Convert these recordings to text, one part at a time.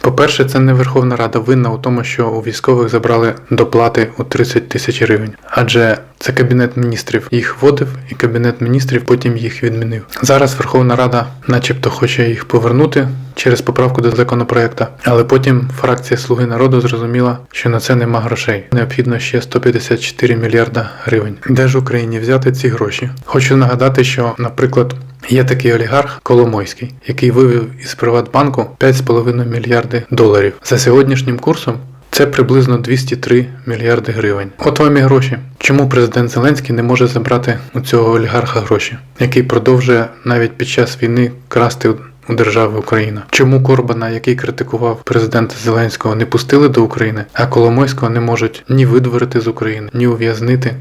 По-перше, це не Верховна Рада винна у тому, що у військових забрали доплати у 30 тисяч гривень, адже це кабінет міністрів їх вводив, і кабінет міністрів потім їх відмінив. Зараз Верховна Рада, начебто, хоче їх повернути через поправку до законопроекту, але потім фракція Слуги народу зрозуміла, що на це нема грошей. Необхідно ще 154 мільярда гривень. Де ж Україні взяти ці гроші? Хочу нагадати, що, наприклад, Є такий олігарх Коломойський, який вивів із Приватбанку 5,5 мільярди доларів. За сьогоднішнім курсом це приблизно 203 мільярди гривень. От вам і гроші. Чому президент Зеленський не може забрати у цього олігарха гроші, який продовжує навіть під час війни красти у- держави Україна? Чому Корбана, який критикував президента Зеленського, не пустили до України, а Коломойського не можуть ні видворити з України, ні ув'язнити?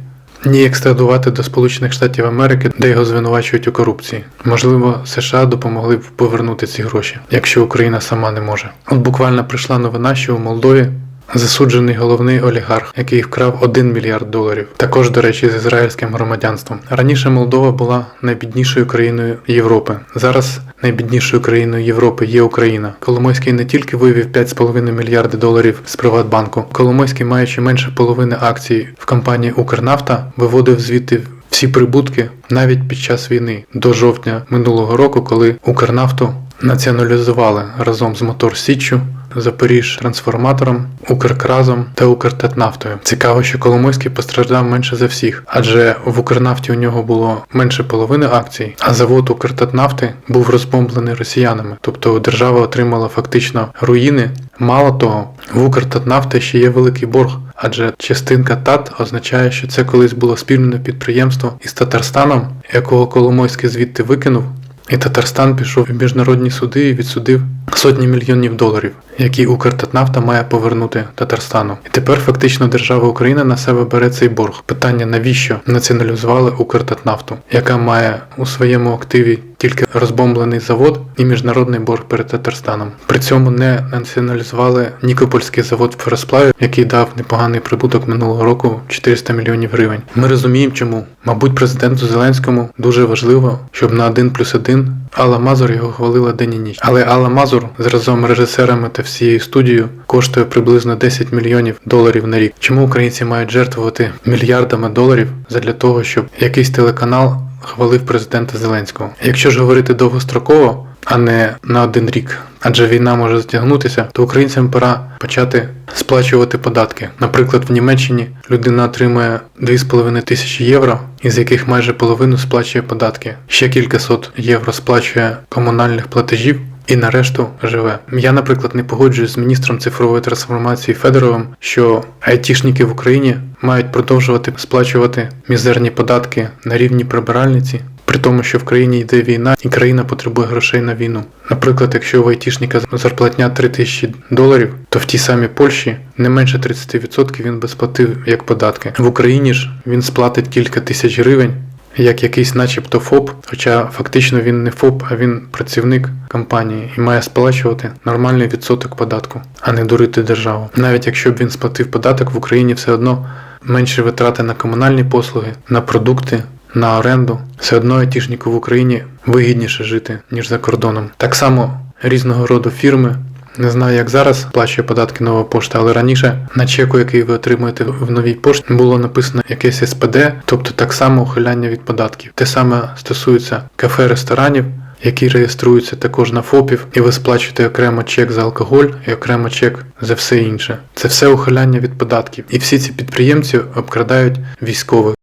Ні екстрадувати до Сполучених Штатів Америки, де його звинувачують у корупції. Можливо, США допомогли б повернути ці гроші, якщо Україна сама не може. От буквально прийшла новина, що у Молдові засуджений головний олігарх, який вкрав 1 мільярд доларів. Також, до речі, з ізраїльським громадянством. Раніше Молдова була найбіднішою країною Європи. Зараз найбіднішою країною Європи є Україна. Коломойський не тільки вивів 5,5 мільярди доларів з Приватбанку. Коломойський, маючи менше половини акцій в компанії Укрнафта, виводив звідти всі прибутки навіть під час війни до жовтня минулого року, коли Укрнафту націоналізували разом з Мотор Січчю, Запоріж трансформатором, Укркразом та Укртатнафтою. Цікаво, що Коломойський постраждав менше за всіх, адже в Укрнафті у нього було менше половини акцій, а завод Укртатнафти був розбомблений росіянами, тобто держава отримала фактично руїни. Мало того, в Укртатнафти ще є великий борг. Адже частинка ТАТ означає, що це колись було спільне підприємство із Татарстаном, якого Коломойський звідти викинув, і Татарстан пішов в міжнародні суди і відсудив сотні мільйонів доларів, які Укртатнафта має повернути Татарстану. І тепер фактично держава Україна на себе бере цей борг. Питання навіщо націоналізували Укртатнафту, яка має у своєму активі тільки розбомблений завод і міжнародний борг перед Татарстаном. При цьому не націоналізували Нікопольський завод в феросплаві, який дав непоганий прибуток минулого року 400 мільйонів гривень. Ми розуміємо, чому. Мабуть, президенту Зеленському дуже важливо, щоб на 1 плюс 1 Алла Мазур його хвалила день і ніч. Але Алла Мазур з разом режисерами та всією студією коштує приблизно 10 мільйонів доларів на рік. Чому українці мають жертвувати мільярдами доларів задля того, щоб якийсь телеканал хвалив президента Зеленського? Якщо ж говорити довгостроково, а не на один рік. Адже війна може затягнутися, то українцям пора почати сплачувати податки. Наприклад, в Німеччині людина отримує 2,5 тисячі євро, із яких майже половину сплачує податки. Ще кількасот євро сплачує комунальних платежів. І на решту живе. Я, наприклад, не погоджуюсь з міністром цифрової трансформації Федоровим, що айтішники в Україні мають продовжувати сплачувати мізерні податки на рівні прибиральниці, при тому, що в країні йде війна і країна потребує грошей на війну. Наприклад, якщо у айтішника зарплатня 3 тисячі доларів, то в тій самій Польщі не менше 30% він би сплатив як податки. В Україні ж він сплатить кілька тисяч гривень. Як якийсь начебто ФОП, хоча фактично він не ФОП, а він працівник компанії і має сплачувати нормальний відсоток податку, а не дурити державу. Навіть якщо б він сплатив податок, в Україні все одно менше витрати на комунальні послуги, на продукти, на оренду. Все одно айтішнику в Україні вигідніше жити, ніж за кордоном. Так само різного роду фірми. Не знаю, як зараз сплачує податки нова пошта, але раніше на чеку, який ви отримуєте в новій пошті, було написано якесь СПД, тобто так само ухиляння від податків. Те саме стосується кафе, ресторанів, які реєструються також на ФОПів, і ви сплачуєте окремо чек за алкоголь і окремо чек за все інше. Це все ухиляння від податків. І всі ці підприємці обкрадають військових.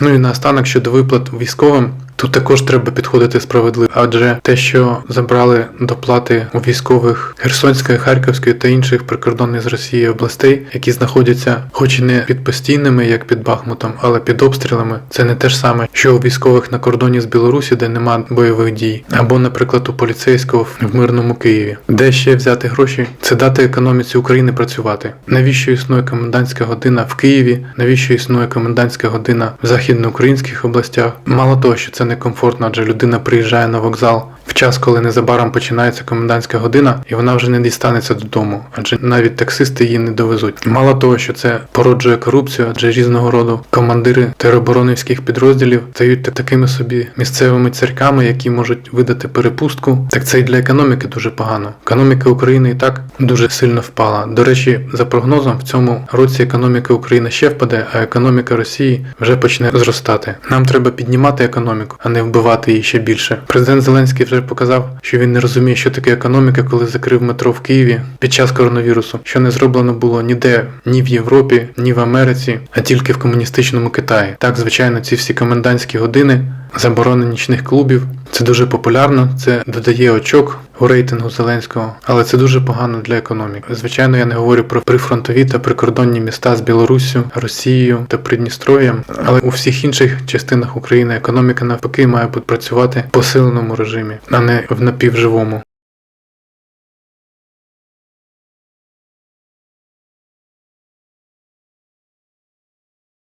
Ну і наостанок щодо виплат військовим, тут також треба підходити справедливо, адже те, що забрали доплати у військових Херсонської, Харківської та інших прикордонних з Росії областей, які знаходяться, хоч і не під постійними, як під Бахмутом, але під обстрілами, це не те ж саме, що у військових на кордоні з Білорусі, де нема бойових дій, або, наприклад, у поліцейського в мирному Києві, де ще взяти гроші, це дати економіці України працювати. Навіщо існує комендантська година в Києві? Навіщо існує комендантська година в західноукраїнських областях? Мало того, що це не некомфортно, адже людина приїжджає на вокзал в час, коли незабаром починається комендантська година, і вона вже не дістанеться додому, адже навіть таксисти її не довезуть. Мало того, що це породжує корупцію, адже різного роду командири тероборонівських підрозділів стають такими собі місцевими царьками, які можуть видати перепустку. Так це і для економіки дуже погано. Економіка України і так дуже сильно впала. До речі, за прогнозом, в цьому році економіка України ще впаде, а економіка Росії вже почне зростати. Нам треба піднімати економіку, а не вбивати її ще більше. Президент Зеленський вже показав, що він не розуміє, що таке економіка, коли закрив метро в Києві під час коронавірусу, що не зроблено було ніде, ні в Європі, ні в Америці, а тільки в комуністичному Китаї. Так, звичайно, ці всі комендантські години, заборона нічних клубів. Це дуже популярно, це додає очок у рейтингу Зеленського, але це дуже погано для економіки. Звичайно, я не говорю про прифронтові та прикордонні міста з Білоруссю, Росією та Придністров'ям, але у всіх інших частинах України економіка навпаки має працювати в посиленому режимі, а не в напівживому.